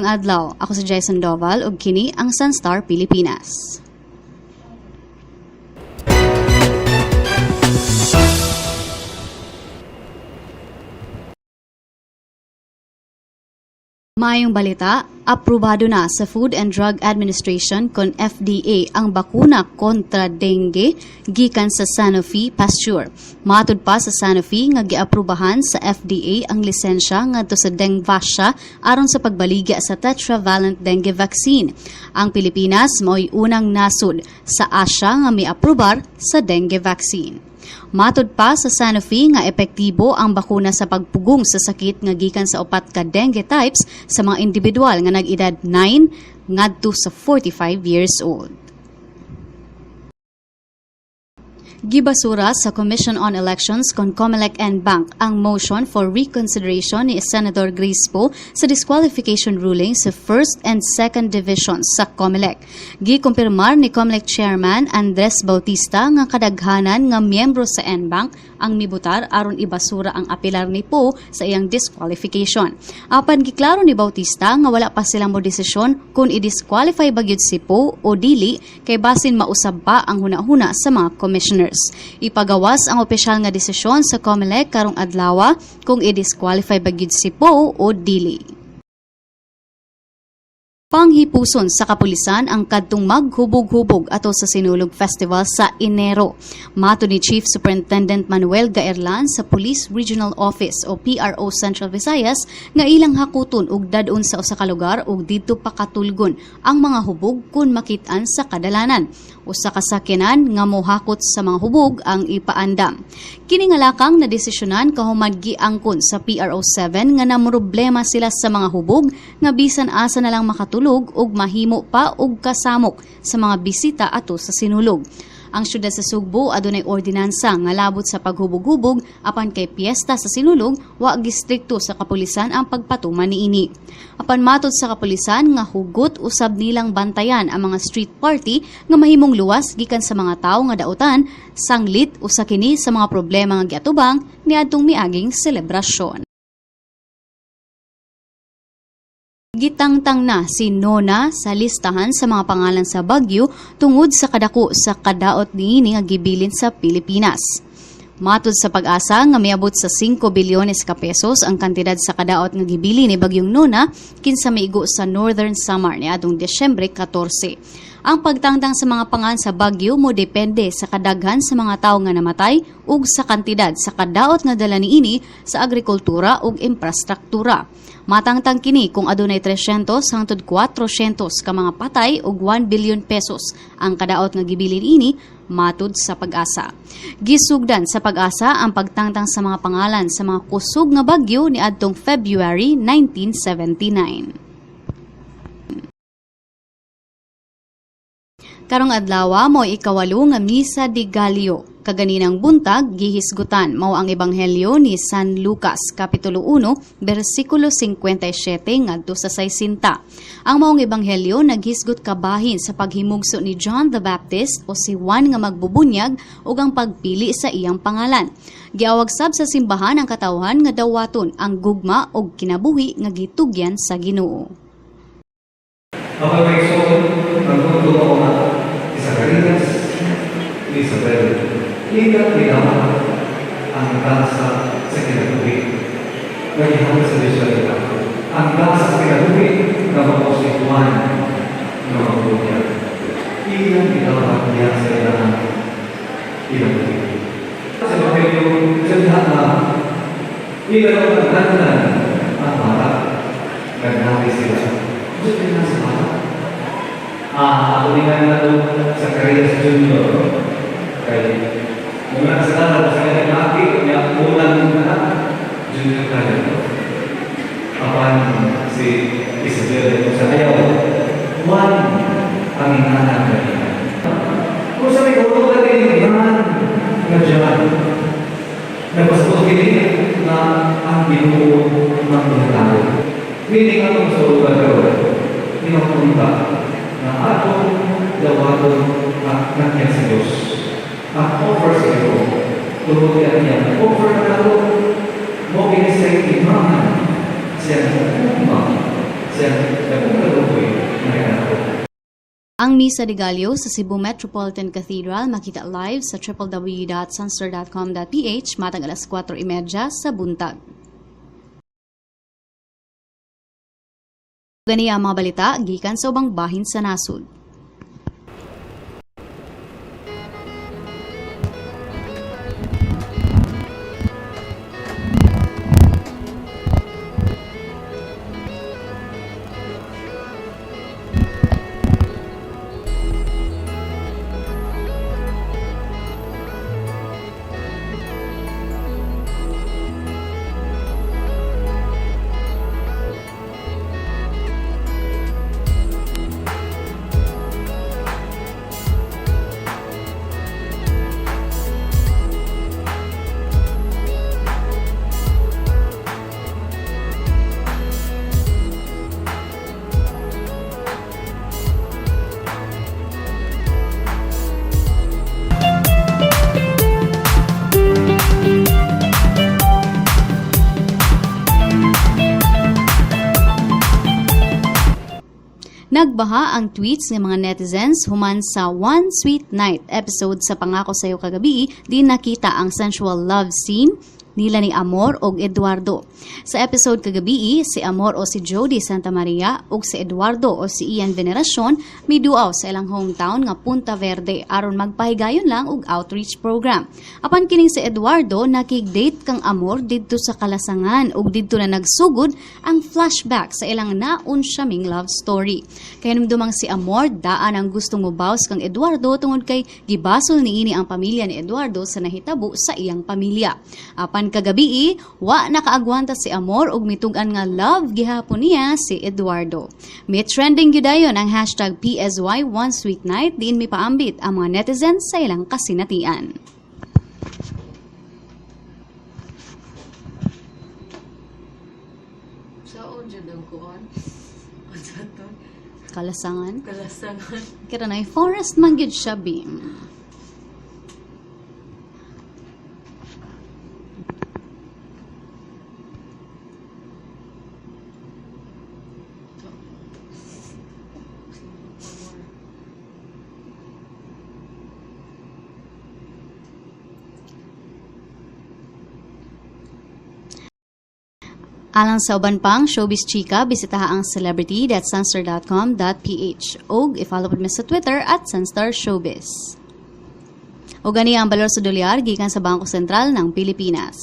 Mayong adlaw, ako si Jason Doval ug kini ang Sunstar Pilipinas. Mayong balita, aprobado na sa Food and Drug Administration kon FDA ang bakuna kontra dengue gikan sa Sanofi Pasteur. Matud pa sa Sanofi nga giaprubahan sa FDA ang lisensya ngadto sa Dengvaxia aron sa pagbaligya sa tetravalent dengue vaccine. Ang Pilipinas mao'y unang nasud sa Asia nga miaprobar sa dengue vaccine. Matod pa sa Sanofi nga epektibo ang bakuna sa pagpugong sa sakit nga gikan sa upat ka dengue types sa mga individual nga nag-edad 9 ngadto sa 45 years old. Gibasura sa Commission on Elections kon COMELEC and Bank ang motion for reconsideration ni Senator Grispo sa disqualification ruling sa first and second divisions sa COMELEC. Gikumpirmar ni COMELEC Chairman Andres Bautista nga kadaghanan nga miyembro sa NBank ang mibutar aron ibasura ang apilar ni Po sa iyang disqualification. Apan giklaro ni Bautista nga wala pa sila mo desisyon kung i-disqualify ba gyud si Po o dili kay basin mausab pa ang hunahuna sa mga commissioners. Ipagawas ang opisyal nga desisyon sa COMELEC karong adlaw kung i-disqualify ba gyud si Po o dili. Panghipuson sa kapulisan ang kadtong maghubog-hubog ato sa Sinulog Festival sa Enero. Mato ni Chief Superintendent Manuel Gaerlan sa Police Regional Office o PRO Central Visayas nga ilang hakuton ug dadon sa usa ka lugar ug didto pakatulgon ang mga hubog kun makitaan sa kadalanan. Usa ka sakyanan nga mohakot sa mga hubog ang ipaandam. Kini nga lakang na desisyonan kahumad giangkon sa PRO 7 nga namroblema sila sa mga hubog nga bisan asa na lang makatulog ug mahimo pa og kasamok sa mga bisita ato sa sinulog. Ang syudad sa Sugbo adunay ordinansa nga labot sa paghubog-hubog apan kay piyesta sa sinulog wa gistrikto sa kapulisan ang pagpatuman niini. Apan matod sa kapulisan nga hugot usab nilang bantayan ang mga street party nga mahimong luwas gikan sa mga tawo nga dautan sanglit usa kini sa mga problema nga giatubang niadtong miaging selebrasyon. Gitangtang na si Nona sa listahan sa mga pangalan sa Bagyo tungod sa kadako sa kadaot niini nga gibilin sa Pilipinas. Matod sa pag-asa nga miabot sa 5 bilyones ka pesos ang kantidad sa kadaot nga gibili ni Bagyong Nona kinsa maigo sa Northern Samar niadtong Desyembre 14. Ang pagtangtang sa mga pangan sa Bagyo mo depende sa kadaghan sa mga tawo nga namatay ug sa kantidad sa kadaot nga dala niini sa agrikultura ug infrastruktura. Matangtang kini kung adunay 300 hangtod 400 ka mga patay ug 1 billion pesos ang kadaot nga gibilin ini matud sa pag-asa. Gisugdan sa pag-asa ang pagtangtang sa mga pangalan sa mga kusog nga bagyo ni adtong February 1979. Karong adlaw mo ikawalo nga misa di Galio. Kaganinang buntag gihisgutan mao ang ebanghelyo ni San Lucas kapitulo 1 bersikulo 57 ngadto sa 60. Ang maong ebanghelyo naghisgot kabahin sa paghimugso ni John the Baptist o si Juan nga magbubunyag ug ang pagpili sa iyang pangalan. Giawag sab sa simbahan ang katawhan nga dawaton ang gugma ug kinabuhi nga gitugyan sa Ginoo. Ako may ako na isa Caritas, Isabel. Ikat ginawa ang dansa sa kinabuhi. Nagihapon sa Bisyon nila. Ang dansa sa kinabuhi na mga si Juan na magbunya. Iyan ginawa niya sa ilang kinabuhi. Sa mga yung salita na iyan ang nagdandan ang harap. Nagnabi sila. Gusto nila sa harap. Nga na sa Caritas Junior. Kaya, muna sa tanong sa kanyang mati, niya unang na junior rin. Apan si Isabel sa ayaw, Juan ang inanak na niya. Kung sa may kuto ka din, iman nga dyan. Nagpasok kini na ang binuo ng mga tao. Meaning atong sa lugar ko, pinapunta na ako gawado at nakyan sa Diyos. Ang offer sa iyo, tulubi at niya. Ang offer na ako, mobile sa imahan. Siya na kumang, siya na kumalagoy na ako. Ang Misa de Gallo sa Cebu Metropolitan Cathedral makita live sa www.sunstar.com.ph matang alas 4.30 sa buntag. Gani ang mga balita gikan sa ubang bahin sa nasud. Nagbaha ang tweets ng mga netizens human sa One Sweet Night episode sa Pangako Sa'yo Kagabi, di nakita ang sensual love scene nila ni Amor o Eduardo. Sa episode kagabi, si Amor o si Jody Santa Maria ug si Eduardo o si Ian Veneracion miduaw sa ilang hometown nga Punta Verde aron magpahigayon lang og outreach program. Apan kining si Eduardo nakig-date kang Amor didto sa Kalasangan ug didto na nagsugod ang flashback sa ilang naun siyaming love story. Kaya numdumang si Amor daan ang gustong mobaws kang Eduardo tungod kay gibasol niini ang pamilya ni Eduardo sa nahitabo sa iyang pamilya. Apan kagabi, wa nakaagwanta si Amor ug mitugan nga love gihapon niya si Eduardo. May trending gyudayon ang hashtag PSY One Sweet Night diin mi paambit ang mga netizens sa ilang kasinatian. Saan dyan ang saton? Kalasangan. Kalasangan. Kira na forest man gyud siya bim. Alang sa uban pang showbiz chika, bisitaha ang celebrity.sunstar.com.ph og i-follow mi sa Twitter at Sunstar Showbiz. O gani ang balor sa dolyar gikan sa Bangko Sentral ng Pilipinas.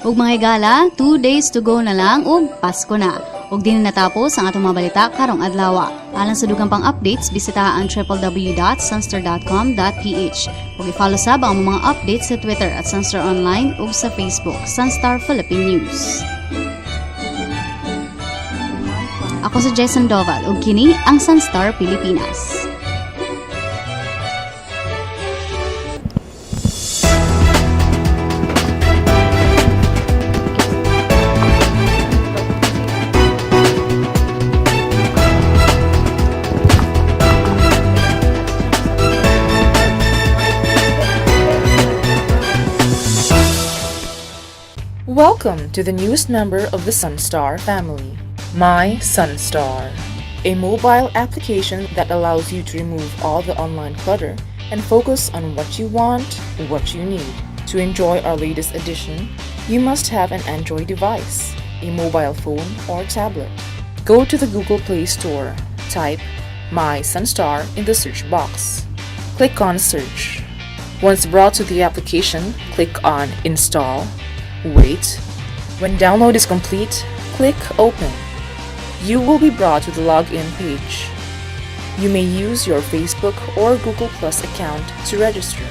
Ug mga higala, 2 days to go na lang ug Pasko na. Ug din natapos ang atong mga balita karong adlaw. Alang sa dugang pang updates, bisitaha ang www.sunstar.com.ph. Ug i-follow sab ang mga updates sa Twitter at Sunstar Online ug sa Facebook, Sunstar Philippine News. Ako si Jason Doval ug kini ang Sunstar Pilipinas. Welcome to the newest member of the Sunstar family, My Sunstar, a mobile application that allows you to remove all the online clutter and focus on what you want, what you need. To enjoy our latest edition, you must have an Android device, a mobile phone, or tablet. Go to the Google Play Store, type My Sunstar in the search box. Click on Search. Once brought to the application, click on Install Wait. When download is complete, click Open. You will be brought to the login page. You may use your Facebook or Google Plus account to register.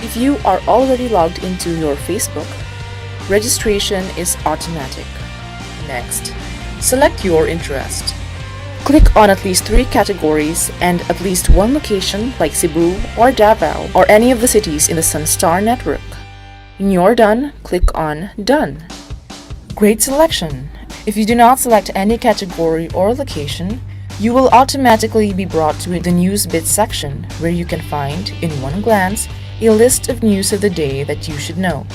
If you are already logged into your Facebook, registration is automatic. Next, select your interest. Click on at least three categories and at least one location like Cebu or Davao or any of the cities in the Sunstar network. When you're done, click on Done. Great selection! If you do not select any category or location, you will automatically be brought to the News Bits section where you can find, in one glance, a list of news of the day that you should know.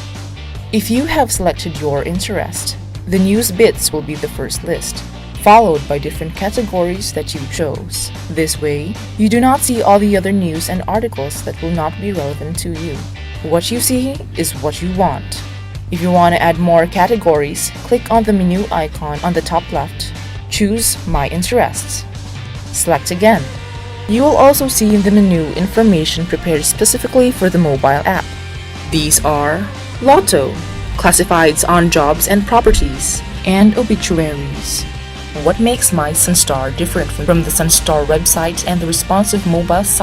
If you have selected your interest, the news bits will be the first list, followed by different categories that you chose. This way, you do not see all the other news and articles that will not be relevant to you. What you see is what you want. If you want to add more categories, click on the menu icon on the top left. Choose My Interests. Select again. You will also see in the menu information prepared specifically for the mobile app. These are Lotto, classifieds on jobs and properties, and obituaries. What makes My Sunstar different from the Sunstar website and the responsive mobile site?